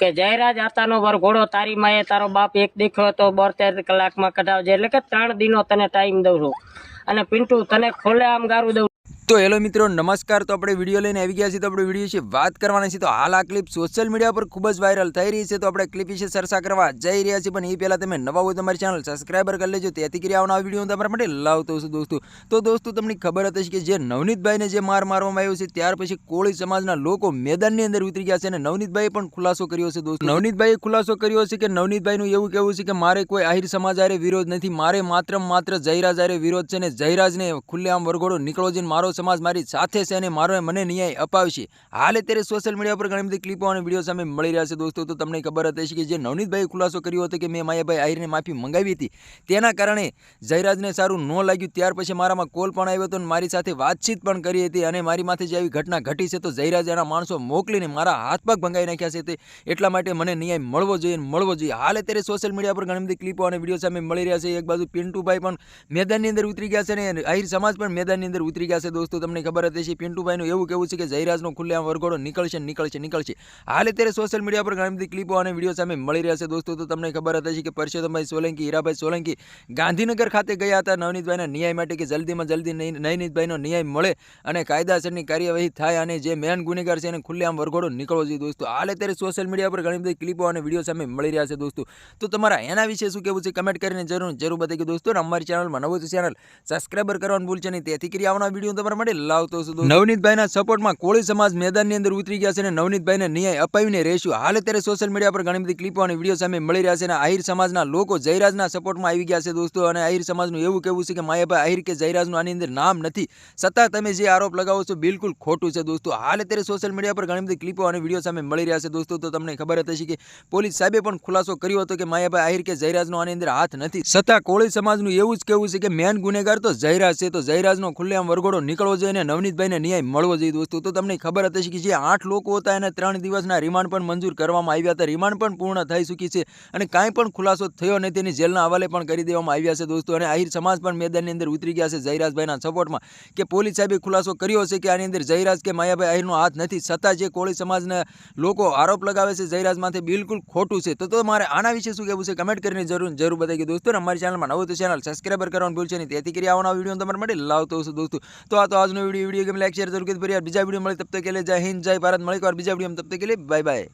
કે જયરાજ આતાનો વરઘોડો તારી માએ તારો બાપ એક દીકરો હતો બોતેર કલાકમાં કઢાવજે. એટલે કે ત્રણ દિનો તને ટાઈમ દઉં છું. અને પિન્ટુ, તને ખોલે આમ ગારું દઉં તો હેલો મિત્રો, નમસ્કાર. તો આપણે વીડિયો લઈને આવી ગયા છીએ. તો આપણે વીડિયો વિશે વાત કરવાના છે તો હાલ આ ક્લિપ સોશિયલ મીડિયા પર ખૂબ જ વાયરલ થઈ રહી છે. તો આપણે ક્લિપ વિશે ચર્ચા કરવા જઈ રહ્યા છીએ. પણ એ પહેલાં તમે નવા હોય તમારી ચેનલ સબસ્ક્રાઈબર કરી લેજો. તેથી કરી આવના વીડિયો તમારા માટે લાવતો છું દોસ્તો. તો દોસ્તો, તમને ખબર હતી કે જે નવનીતભાઈને જે માર મારવામાં આવ્યો છે, ત્યાર પછી કોળી સમાજના લોકો મેદાનની અંદર ઉતરી ગયા છે અને નવનીતભાઈએ પણ ખુલાસો કર્યો છે દોસ્તો. નવનીતભાઈએ ખુલાસો કર્યો છે કે નવનીતભાઈનું એવું કહેવું છે કે મારે કોઈ આહિર સમાજ આરે વિરોધ નથી. મારે માત્ર માત્ર જયરાજ આરે વિરોધ છે ને જયરાજને ખુલ્લેઆમ વરઘોડો નીકળો જઈને મારો સમાજ મારી સાથે છે અને મારો મને ન્યાય અપાવશે. હાલ અત્યારે સોશિયલ મીડિયા પર ઘણી બધી ક્લિપો અને વીડિયો સામે મળી રહ્યા છે દોસ્તો. તો તમને ખબર હતી કે જે નવનીતભાઈએ ખુલાસો કર્યો હતો કે મેં માયાભાઈ આહિરને માફી મંગાવી હતી, તેના કારણે જયરાજને સારું ન લાગ્યું. ત્યાર પછી મારામાં કોલ પણ આવ્યો હતો અને મારી સાથે વાતચીત પણ કરી હતી અને મારી માથે જે આવી ઘટના ઘટી છે તો જયરાજ એના માણસો મોકલીને મારા હાથ પગ ભંગાવી નાખ્યા છે તે એટલા માટે મને ન્યાય મળવો જોઈએ મળવો જોઈએ. હાલ અત્યારે સોશિયલ મીડિયા પર ઘણી બધી ક્લિપો અને વીડિયો સામે મળી રહ્યા છે. એક બાજુ પિન્ટુભાઈ પણ મેદાનની અંદર ઉતરી ગયા છે અને આહિર સમાજ પણ મેદાનની અંદર ઉતરી ગયા છે દોસ્તો. તમને ખબર હતી છે પિન્ટુભાઈનું એવું કેવું છે કે જયરાજનો ખુલ્લેઆમ વરઘોડો નીકળશે નીકળશે નીકળશે. હાલ અત્યારે સોશિયલ મીડિયા પર ઘણી બધી ક્લિપો અને વીડિયો સામે મળી રહ્યા છે. દોસ્તો, તો તમને ખબર હતી કે પરસોત્તમભાઈ સોલંકી, હીરાભાઈ સોલંકી ગાંધીનગર ખાતે ગયા હતા. નવનીતભાઈના ન્યાય માટે કે જલ્દીમાં જલ્દી નયનીતભાઈનો ન્યાય મળે અને કાયદાસરની કાર્યવાહી થાય અને જે મેન ગુનેગાર છે એને ખુલ્લેઆમ વરઘોડો નીકળવો જોઈએ. દોસ્તો, હાલ અત્યારે સોશિયલ મીડિયા પર ઘણી બધી ક્લિપો અને વીડિયો સામે મળી રહ્યા છે. દોસ્તો, તો તમારા એના વિશે શું કહેવું છે? કમેન્ટ કરીને જરૂર જરૂર બતાવી દોસ્તો અમારી ચેનલમાં નવું ચેનલ સબસ્ક્રાઈબર કરવાનું ભૂલશે નહીં. તેથી કરી આવના વીડિયો તમારા માટે લાવતો નવનીતભાઈના સપોર્ટમાં કોળી સમાજ મેદાનની અંદર ઉતરી ગયા છે અને નવનીતભાઈને ન્યાય અપાવીને રહેશું. હાલ અત્યારે સોશિયલ મીડિયા પર ઘણી બધી ક્લિપો અને વીડિયો સામે મળી રહ્યા છે અને આહિર સમાજના લોકો જયરાજના સપોર્ટમાં આવી ગયા છે દોસ્તો. અને આહિર સમાજનું એવું કહેવું છે કે માયાભાઈ આહિર કે જયરાજનું આની અંદર નામ નથી. છતાં તમે જે આરોપ લગાવો છો બિલકુલ ખોટું છે દોસ્તો. હાલ અત્યારે સોશિયલ મીડિયા પર ઘણી બધી ક્લિપો અને વીડિયો સામે મળી રહ્યા છે દોસ્તો. તો તમને ખબર હતી કે પોલીસ સાહેબે પણ ખુલાસો કર્યો હતો કે માયાભાઈ આહિર કે જયરાજનો આની અંદર હાથ નથી. છતાં કોળી સમાજનું એવું જ કહેવું છે કે મેન ગુનેગાર તો જયરાજ છે. તો જયરાજનો ખુલ્લેઆમ વરઘોડો નીકળવો જોઈએ અને નવનીતભાઈને ન્યાય મળવો જોઈએ દોસ્તો. તો તમને ખબર હતી કે જે આઠ લોકો હતા એને ત્રણ દિવસના રિમાન્ડ પણ મંજૂર કરવામાં આવ્યા હતા. રિમાન્ડ પણ પૂર્ણ થઈ ચૂકી છે અને કાંઈ પણ ખુલાસો થયો નથી તેની જેલના હવાલે પણ કરી દેવામાં આવ્યા છે દોસ્તો. અને આહિર સમાજ પણ મેદાનની અંદર ઉતરી ગયા છે જયરાજભાઈના સપોર્ટમાં. કે પોલીસ સાહેબે ખુલાસો કર્યો છે કે આની અંદર જયરાજ કે માયાભાઈ આહિરનો હાથ નથી. છતાં જે કોળી સમાજના લોકો આરોપ લગાવે છે જયરાજ બિલકુલ ખોટું છે. તો તો મારે આના વિશે શું કહેવું છે? કમેન્ટ કરીને જરૂર જરૂર બતાવી દોસ્તો. અમારી ચેનલમાં નવું તો ચેનલ સબસ્ક્રાઈબર કરવાનું ભૂલશે નહીં. તેથી કરી આવવાના વીડિયો તમારા માટે લાવતો છું દોસ્તો. તો આ તો આજનો વીડિયો વીડિયો ગમે લાઈક, શેર જરૂર કરી બીજા વીડિયો મળે તબ તક કે લે. જય હિન્દ, જય ભારત મળે એક બીજા વીડિયો તબ તક કે લે બાય બાય